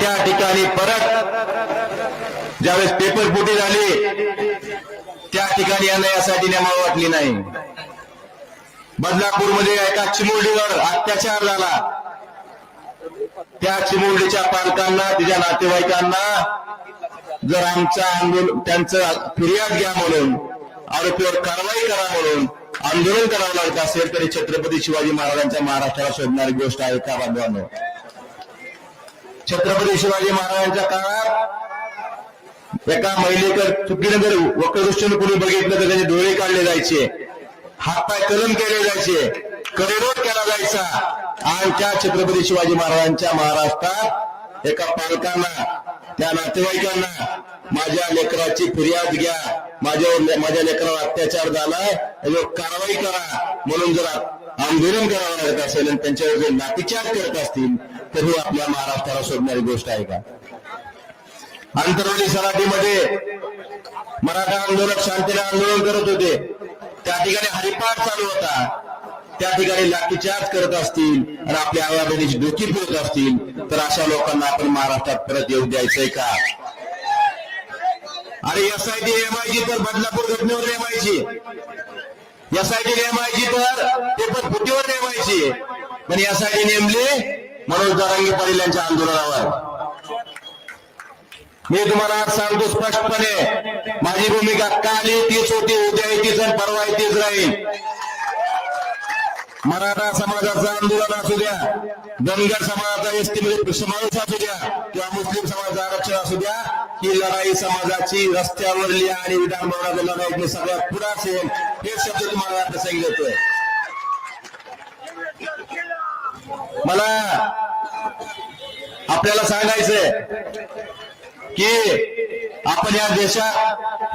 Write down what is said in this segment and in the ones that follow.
त्या ठिकाणी परत ज्यावेळेस पेपर फुटी झाली त्या ठिकाणी यांना यासाठी नेमावं वाटली नाही. बदलापूरमध्ये एका चिमुरडीवर अत्याचार झाला. त्या चिमुरडीच्या पालकांना तिच्या नातेवाईकांना जर आमचा आंदोलन त्यांचं फिर्याद घ्या म्हणून आरोपीवर कारवाई करा म्हणून आंदोलन करावं लागत असेल तरी छत्रपती शिवाजी महाराजांच्या महाराष्ट्राला शोधणारी गोष्ट आहे का बांधवांनो? छत्रपती शिवाजी महाराजांच्या काळात एका महिलेकर चुकीनं जर वक्रदृष्टीनं कुणी बघितलं तर त्याचे डोळे काढले जायचे. हातपाय कलम केले जायचे. करेरोट केला जायचा. आमच्या छत्रपती शिवाजी महाराजांच्या महाराष्ट्रात एका पालकांना त्या नातेवाईकांना माझ्या लेकराची फिर्याद घ्या. माझ्यावर माझ्या लेकरावर अत्याचार झालाय. त्याच्यावर कारवाई करा. म्हणून जर आंदोलन करावं लागत असेल आणि त्यांच्यावर जर लाठीचार्ज करत असतील तर ही आपल्या महाराष्ट्राला सोडणारी गोष्ट आहे का? आंतरवाडी सराठीमध्ये मराठा आंदोलक शांतीने आंदोलन करत होते. त्या ठिकाणी हरिपाठ चालू होता. त्या ठिकाणी लाठीचार्ज करत असतील आणि आपल्या आया बहिणीची डोकी फिरत असतील तर अशा लोकांना आपण महाराष्ट्रात परत येऊ द्यायचंय का? अरे एस आय टी नेमायची तर बदलापूर घटनेवर नेमायची. एस आय टी नेमायची तर ते पण फुटीवर नेमायची. पण एस आय टी नेमली मनोज दारांगी पाटील यांच्या आंदोलनावर. मी तुम्हाला आज सांगतो स्पष्टपणे माझी भूमिका काली तीच होती उद्या तीच आणि परवा तीच राहील. मराठा समाजाचं आंदोलन असू द्या धनगर समाजाचा एसटी मध्ये समावेश असू द्या किंवा मुस्लिम समाजाचं आरक्षण असू द्या ही लढाई समाजाची रस्त्यावरली आणि विधानभवनाच्या लढाईतली सगळ्यात पुढे असेल हे शब्द तुम्हाला आता सांगितलं मला आपल्याला सांगायचंय की आपण या देशात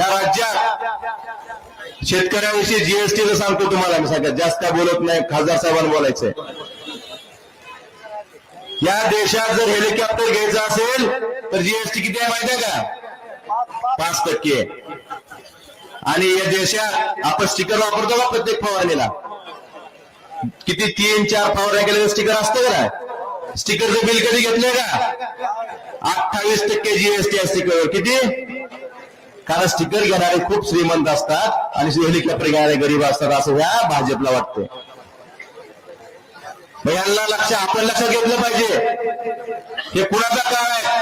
या राज्यात शेतकऱ्याविषयी जीएसटीचं सांगतो तुम्हाला मी सगळ्यात जास्त बोलत नाही खासदार साहेबांना बोलायचंय. या देशात जर हेलिकॉप्टर घ्यायचं असेल तर जीएसटी किती आहे माहिती आहे का? पाच टक्के. आणि या देशात आपण स्टिकर वापरतो का प्रत्येक फवारणीला. किती तीन चार फवारण्या केलेलं स्टिकर असतं का स्टिकरचं बिल कधी घेतलंय का? अठ्ठावीस टक्के जीएसटी असते किती? कारण स्टिकर घेणारे खूप श्रीमंत असतात आणि हेलिकॉप्टर घेणारे गरीब असतात असं ह्या भाजपला वाटतं यांना लक्ष आपण लक्षात घेतलं पाहिजे. हे कुणाचा काळ आहे?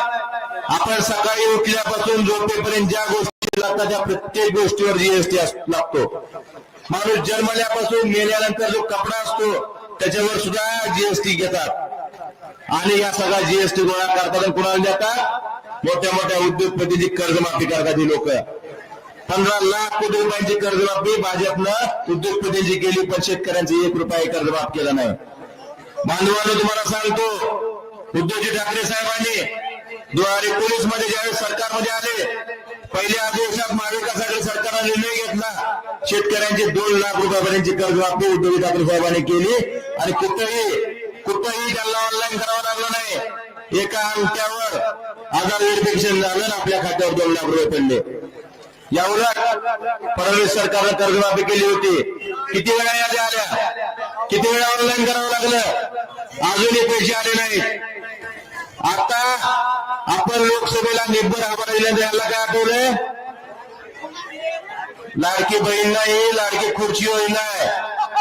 आपण सकाळी उठल्यापासून झोपेपर्यंत ज्या गोष्टी लागतात त्या प्रत्येक गोष्टीवर जीएसटी लागतो. माणूस जन्मल्यापासून मेल्यानंतर जो कपडा असतो त्याच्यावर सुद्धा जीएसटी घेतात. आणि या सगळ्या जीएसटी गोळा करतात आणि कुणाला देतात? मोठ्या मोठ्या उद्योगपतीची कर्जमाफी करतात ही लोक. पंधरा लाख कोटी रुपयांची कर्जमाफी भाजपनं उद्योगपतींची केली पण शेतकऱ्यांची एक रुपया कर्जमाफ केला नाही. बांधवांना तुम्हाला सांगतो उद्धवजी ठाकरे साहेबांनी दोन हजार एकोणीसमध्ये ज्यावेळेस सरकारमध्ये आले पहिल्या आदेशात महाविकास आघाडी सरकारने निर्णय घेतला. शेतकऱ्यांची दोन लाख रुपयापर्यंतची कर्जमाफी उद्धव ठाकरे साहेबांनी केली. आणि कुठंही कुठंही त्यांना ऑनलाईन करावं लागलं नाही. एका अंगठ्यावर आधार व्हेरिफिकेशन झालं आणि आपल्या खात्यावर दोन लाख रुपये पडले. याउलट फडणवीस सरकारनं कर्जमाफी केली होती. किती वेळा यादी आल्या? किती वेळा ऑनलाईन करावं लागलं? अजूनही पैसे आले नाहीत. आता आपण लोकसभेला निब्बर आभार द्यायला काय आठवलंय? लाडकी बहीण नाही लाडकी खुर्ची होईल नाही.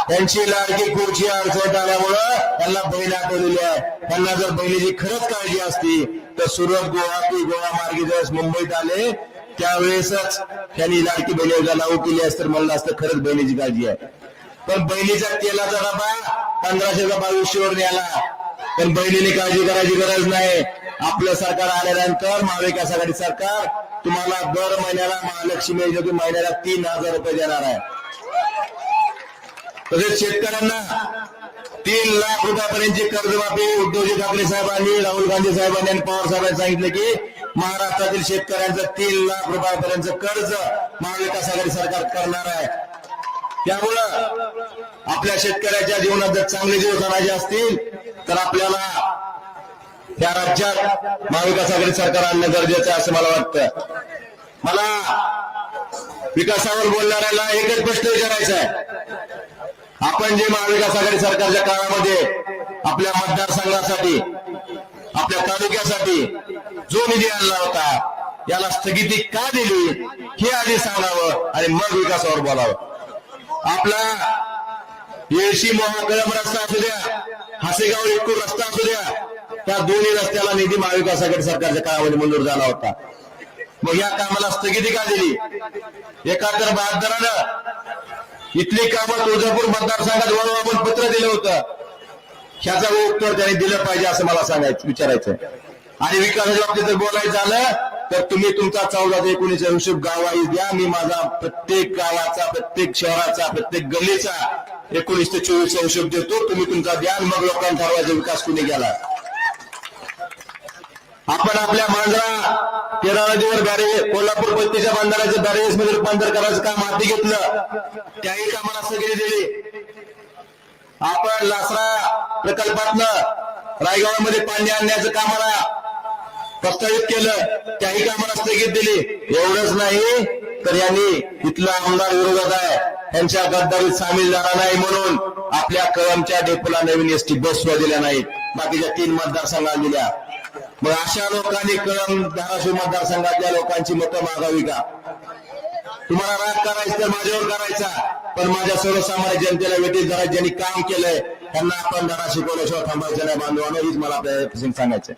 त्यांची लाडकी खुर्ची अडचण आल्यामुळं त्यांना बहीण आठवलेली आहे. त्यांना जर बहिणीची खरंच काळजी असती तर सुरत गोवा ते गोवा मार्गे ज्यावेळेस मुंबईत आले त्यावेळेसच त्यांनी लाडकी बहिणीला योजना लागू केली असतं तर म्हणलं असतं खरंच बहिणीची काळजी आहे. पण बहिणीचा तेलाचा डबा पंधराशेचा बावीसशेवर न्याला पण बहिणीने काळजी करायची गरज नाही. आपलं सरकार आल्यानंतर महाविकास आघाडी सरकार तुम्हाला दर महिन्याला महालक्ष्मी योजनेतून महिन्याला तीन हजार रुपये देणार आहे. तसेच शेतकऱ्यांना तीन लाख रुपयापर्यंतची कर्जमाफी उद्धवजी ठाकरे साहेबांनी राहुल गांधी साहेबांनी आणि पवार साहेबांनी सांगितलं की महाराष्ट्रातील शेतकऱ्यांचं तीन लाख रुपयापर्यंत कर्ज महाविकास आघाडी सरकार करणार आहे. त्यामुळं आपल्या शेतकऱ्याच्या जीवनात जर चांगले दिवस आणायचे असतील तर आपल्याला या राज्यात महाविकास आघाडी सरकार आणणं गरजेचं आहे असं मला वाटतं. मला विकासावर बोलणाऱ्याला एकच प्रश्न विचारायचा आहे. आपण जे महाविकास आघाडी सरकारच्या काळामध्ये आपल्या मतदारसंघासाठी आपल्या तालुक्यासाठी जो निधी आणला होता याला स्थगिती का दिली हे आधी सांगावं आणि मग विकासावर बोलावं. आपला येळशी मोहाकळम रस्ता असू द्या हासेगाव एकूण रस्ता असू द्या त्या दोन्ही रस्त्याला निधी महाविकास आघाडी सरकारच्या काळामध्ये मंजूर झाला होता. मग या कामाला स्थगिती का दिली? एका बहात्तरानं इथली कामं तुळजापूर मतदारसंघात वळवा आपण पत्र दिलं होतं. ह्याचा उत्तर त्यांनी दिलं पाहिजे असं मला सांगायचं विचारायचं आणि विकासाच्या बाबतीत बोलायचं झालं तर तुम्ही तुमचा चौदा ते एकोणीसचा हिशोब गावाही द्या. मी माझा प्रत्येक गावाचा प्रत्येक शहराचा प्रत्येक गल्लीचा एकोणीस ते चोवीसचा हिशोब देतो. तुम्ही तुमचा द्या मग लोकांना ठरवायचा विकास कुणी गेला आपण आपल्या मांजरा तेरा नदीवर बॅरे कोल्हापूर पत्तीच्या बांधाराचं बॅरेजमध्ये रूपांतर करायचं काम हाती घेतलं. त्याही कामाला सगळी दिली. आपण लासरा प्रकल्पातनं रायगावामध्ये पाणी आणण्याचं कामाला प्रस्तावित केलं त्याही कामाला स्थगित दिली. एवढंच नाही तर यांनी इथला आमदार विरोधात आहे यांच्या गद्दारीत सामील झाला नाही म्हणून आपल्या कळमच्या डेपोला नवीन एसटी बस सुद्धा दिल्या नाहीत. बाकीच्या तीन मतदारसंघात दिल्या. मग अशा लोकांनी कळम धाराशिव मतदारसंघातल्या लोकांची मतं मागावी का? तुम्हाला राग करायचं तर माझ्यावर करायचा पण माझ्या सर्वसामान्य जनतेला वेटीत धरायचं ज्यांनी काम केलंय त्यांना आपण धडा शिकवल्याशिवाय थांबायचं नाही बांधवानं हीच मला आपल्या सांगायचं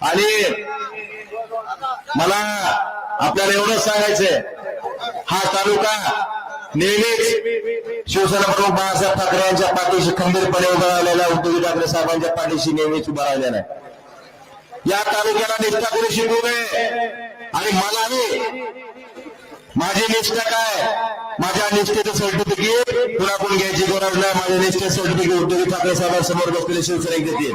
आणि मला आपल्याला एवढंच सांगायचंय. हा तालुका नेहमीच शिवसेना प्रमुख बाळासाहेब ठाकरे यांच्या पाठीशी खंबीरपणे उभा राहिलेला उद्धव ठाकरे साहेबांच्या पाठीशी नेहमीच उभा राहिलेला आहे. या तालुक्याला निष्ठा करू शिकू नये आणि मलाही माझी निष्ठा काय? माझ्या निष्ठेचं सर्टिफिकेट कुणाकडून घ्यायची गरज नाही. माझ्या निष्ठेचं सर्टिफिकेट उद्धव ठाकरे साहेबांसमोर बसलेले शिवसैनिक देतील.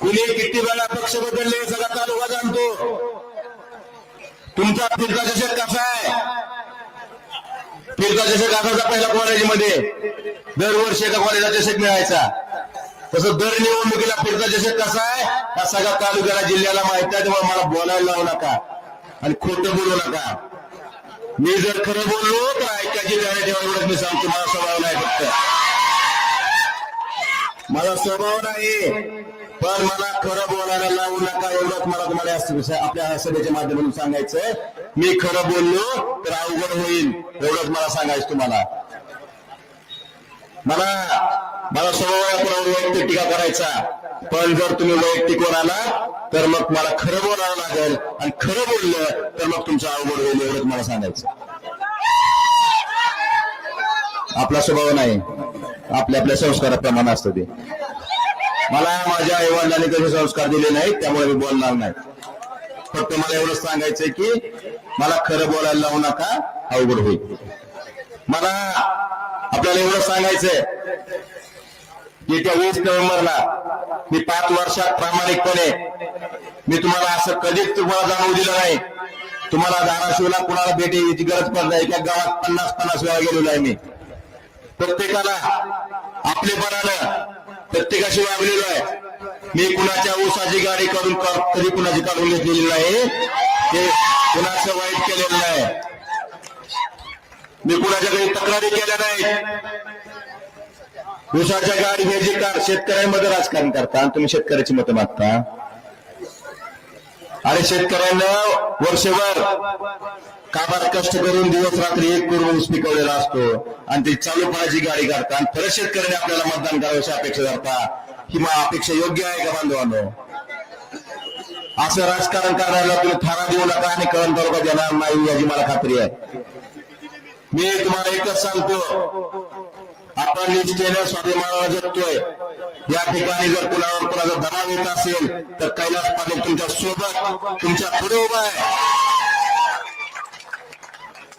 कुणी किती वेळा पक्ष बदलले सगळा तालुका जाणतो. तुमचा फिरका चषक कसा आहे? फिरका चषक असायचा पहिला कॉलेजमध्ये दरवर्षी एका कॉलेजला चषक मिळायचा. तसं दर निवडणुकीला फिरता चषक कसा आहे? हा सगळ्या तालुक्याला जिल्ह्याला माहीत आहे तेव्हा मला बोलायला लावू नका. आणि खोटं बोलू नका. मी जर खरं बोललो तर ऐकायची जाणे एवढंच मी सांगतो. मला स्वभाव नाही फक्त. मला स्वभाव नाही पण मला खरं बोलायला लावू नका एवढंच मला तुम्हाला आपल्या सभेच्या माध्यमातून सांगायचं मी खरं बोललो तर अवघड होईल एवढंच मला सांगायचं तुम्हाला. मला मला स्वभाव वैयक्तिक टीका करायचा पण जर तुम्ही वैयक्तिक वर आला तर मग मला खरं बोलावं लागेल आणि खरं बोललं तर मग तुमचं अवघड होईल एवढंच मला सांगायचं आपला स्वभाव नाही. आपल्या आपल्या संस्काराप्रमाणे असतं ते. मला माझ्या आईवडिलांनी कसे संस्कार दिले नाहीत त्यामुळे मी बोलणार नाही. फक्त मला एवढंच सांगायचंय की मला खरं बोलायला लावू नका अवघड होईल. मला आपल्याला एवढं सांगायचंय येत्या वीस नोव्हेंबरला मी पाच वर्षात प्रामाणिकपणे मी तुम्हाला असं कधीच तुम्हाला जाणवू दिलं नाही. तुम्हाला धाराशिवला कुणाला भेटी याची गरज पडत नाही एका गावात पन्नास पन्नास वेळा गेलेलो आहे मी. प्रत्येकाला आपले आपलेपणानं प्रत्येकाशी वागलेलो आहे. मी कुणाच्या ऊसाची गाडी काढून तरी कुणाची काढून घेतलेली नाही. ते कुणाचं वाईट केलेलं नाही. मी कुणाच्या तक्रारी केल्या नाहीत. ऊसाच्या गाडी घ्यायची कार शेतकऱ्यांमध्ये राजकारण करता आणि तुम्ही शेतकऱ्याची मतं मागता. आणि शेतकऱ्यांना वर्षभर कामात कष्ट करून दिवस रात्री एक करून ऊस पिकवलेला असतो आणि ते चालू पाण्याची गाडी करता आणि परत शेतकऱ्याने आपल्याला मतदान करावं अशी अपेक्षा करता ही मा अपेक्षा योग्य आहे का बांधवांनो असं राजकारण करण्याला तुम्ही थारा देऊ नका आणि कळण तालुका देणार नाही याची मला खात्री आहे. मी तुम्हाला एकच सांगतो. आपण निष्ठेने स्वाभिमानाला जगतोय. या ठिकाणी जर कुणावर कुणाचा दबाव येत असेल तर कैलास पाटील तुमच्यासोबत तुमच्यापुढे उभा आहे.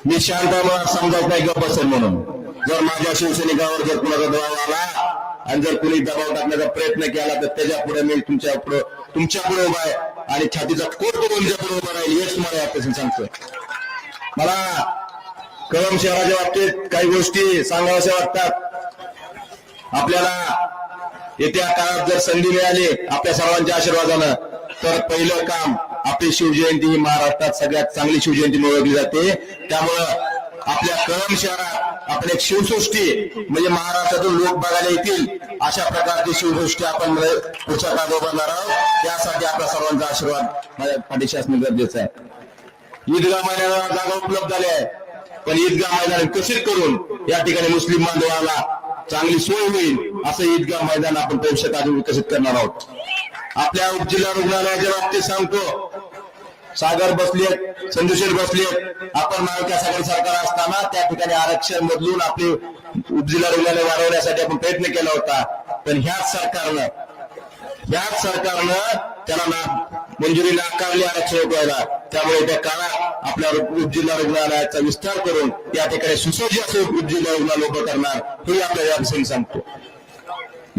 मी शांत मला नाही गप्प असेल म्हणून. जर माझ्या शिवसैनिकावर जर कुणाचा दबाव आला आणि जर कुणी दबाव टाकण्याचा प्रयत्न केला तर त्याच्या पुढे मी तुमच्यापुढे तुमच्यापुढे उभा आहे आणि छातीचा कोट करून तुमच्यापुढे उभा राहील हेच तुम्हाला यापासून सांगतोय मला कळम शहराच्या बाबतीत काही गोष्टी सांगाव्याशा वाटतात. आपल्याला येत्या काळात जर संधी मिळाली आपल्या सर्वांच्या आशीर्वादानं तर पहिलं काम आपली शिवजयंती ही महाराष्ट्रात सगळ्यात चांगली शिवजयंती म्हणून ओळखली जाते. त्यामुळं आपल्या कळम शहरात आपण एक शिवसृष्टी म्हणजे महाराष्ट्रातून लोक बघायला येतील अशा प्रकारची शिवसृष्टी आपण म्हणजे पुढच्या काळात उभारणार आहोत त्यासाठी आपल्या सर्वांचा आशीर्वाद माझ्या पाठीशी असणं गरजेचं आहे. ईदगाह मैदानाला जागा उपलब्ध झाल्या आहे. पण ईदगाह मैदान विकसित करून या ठिकाणी मुस्लिम बांधवाला चांगली सोय होईल असं ईदगाह मैदान आपण भविष्यात अजून विकसित करणार आहोत. आपल्या उपजिल्हा रुग्णालयाच्या बाबतीत सांगतो. सागर बसलेत संजूशेर बसलेत आपण महाविकास आघाडी सरकार असताना त्या ठिकाणी आरक्षण बदलून आपले उपजिल्हा रुग्णालय वाढवण्यासाठी आपण प्रयत्न केला होता. पण ह्याच सरकारनं ह्याच सरकारनं त्याला ना मंजुरी नाकारली आरक्षण उठवायला त्यामुळे त्या काळात आपल्या उपजिल्हा रुग्णालयाचा विस्तार करून त्या ठिकाणी सुसज्ज असं उपजिल्हा रुग्णालय उभं करणार हे आपल्याला याविषयी सांगतो.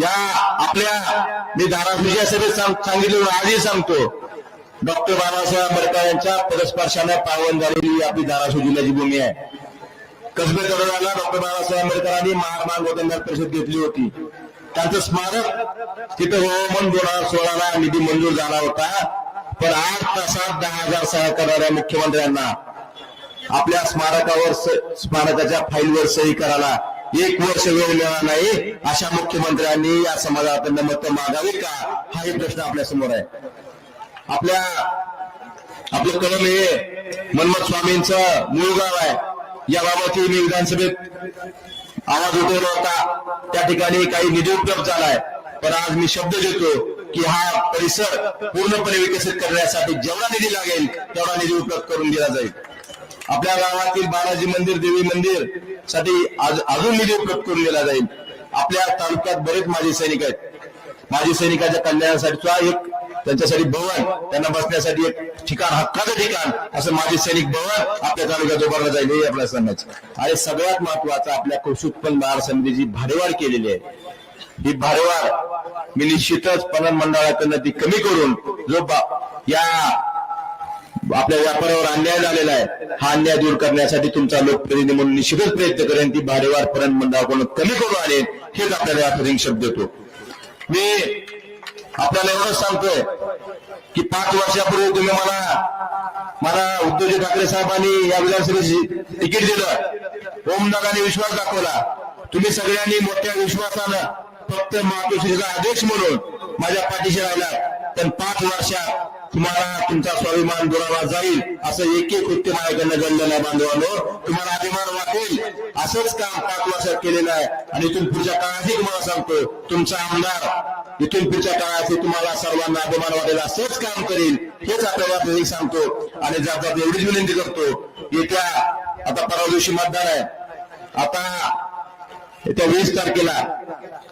या आपल्या मी धाराशिवच्या सभेत सांगितलं आधी सांगतो. डॉक्टर बाबासाहेब आंबेडकर यांच्या पदस्पर्शाने पावन झालेली आपली धाराशिव जिल्ह्याची भूमी आहे. कसबे तरुणाला डॉक्टर बाबासाहेब आंबेडकरांनी महात्मा गोतंदार परिषद घेतली होती. त्यांचं स्मारक तिथं हवामान दोन हजार सोळाला निधी मंजूर झाला होता. पण आठ तासात दहा हजार सह्या करणाऱ्या मुख्यमंत्र्यांना आपल्या स्मारकावर स्मारकाच्या फाईलवर सही करायला एक वर्ष वेळ मिळाला नाही. अशा मुख्यमंत्र्यांनी या समाजाकडनं मतं मागावी का? हाही प्रश्न आपल्यासमोर आहे. आपल्या आपलं कलम हे मनमत स्वामींचं मूळ गाव आहे. याबाबतही मी विधानसभेत आवाज उठवला होता. त्या ठिकाणी काही निधी उपलब्ध झालाय. पण आज मी शब्द देतो की हा परिसर पूर्णपणे विकसित करण्यासाठी जेवढा निधी लागेल तेवढा निधी उपलब्ध करून दिला जाईल. आपल्या गावातील बालाजी मंदिर देवी मंदिरसाठी आज अजून निधी उपलब्ध करून दिला जाईल. आपल्या तालुक्यात बरेच माजी सैनिक आहेत. माजी सैनिकाच्या कल्याणासाठीचा एक त्यांच्यासाठी भवन त्यांना बसण्यासाठी एक ठिकाण हक्काचं ठिकाण असं माजी सैनिक भवन आपल्या तालुक्यात उभारलं जाईल हे आपल्या सांगायचं आणि सगळ्यात महत्वाचं आपल्या कृषी उत्पन्न बाजार समितीची भाडेवाढ केलेली आहे. ही भाडेवाढ मी निश्चितच पणन मंडळाकडनं ती कमी करून जो या आपल्या व्यापारावर अन्याय झालेला आहे. हा अन्याय दूर करण्यासाठी तुमचा लोकप्रतिनिधी म्हणून निश्चितच प्रयत्न करेन. ती भाडेवाढ पर्यंत मंडळाकडून कमी करून आले हेच आपल्याला या शब्द देतो. मी आपल्याला एवढंच सांगतोय की पाच वर्षापूर्वी तुम्ही मला मला उद्धवजी ठाकरे साहेबांनी या विधानसभेची तिकीट दिलं. ओमनगाने विश्वास दाखवला. तुम्ही सगळ्यांनी मोठ्या विश्वासानं फक्त मातोश्रीचा आदेश म्हणून माझ्या पाठीशी राहिला पण पाच वर्षात तुम्हाला तुमचा स्वाभिमान दुरावा जाईल. असं एक एक कृत्य माझ्याकडनं घडलेलं आहे बांधवांनो. तुम्हाला अभिमान वाटेल. असंच काम पाच वर्षात केलेलं आहे. आणि इथून पुढच्या काळातही तुम्हाला सांगतो तुमचा आमदार इथून पुढच्या काळात तुम्हाला सर्वांना अभिमान वाटेल. असंच काम करेल. हेच आपल्याला सांगतो. आणि जात एवढीच विनंती करतो. येत्या आता परवा दिवशी मतदान आहे. आता येत्या वीस तारखेला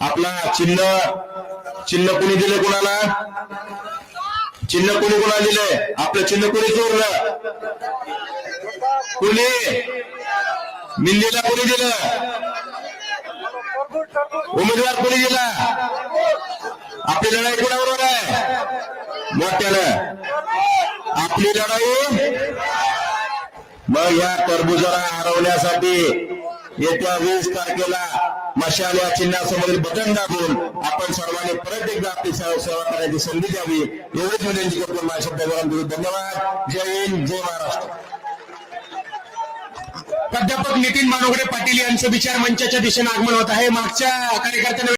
आपला चिन्ह चिन्ह कुणी दिले कुणाला? चिन्ह कुणी कुणाला दिलंय? आपलं चिन्ह कुणी चोरलं? कुणी? मिल्लीला कुणी दिलं? उमेदवार कोणी दिला? आपली लढाई कुणाबरोबर आहे? मोठ्यानं. आपली लढाई? मग या टरबुजाला हरवण्यासाठी येत्या वीस तारखेला मशाल या चिन्हासमोरील बटन दाबून आपण सर्वांनी परत एकदा आपली सेवा करायची संधी द्यावी. एवढीच विनंती करतो माझ्या शब्दावर धन्यवाद. जय हिंद जय महाराष्ट्र. प्राध्यापक नितीन मानोगडे पाटील यांचं विचार मंचाच्या दिशेने आगमन होत आहे. मागच्या कार्यकर्त्यांना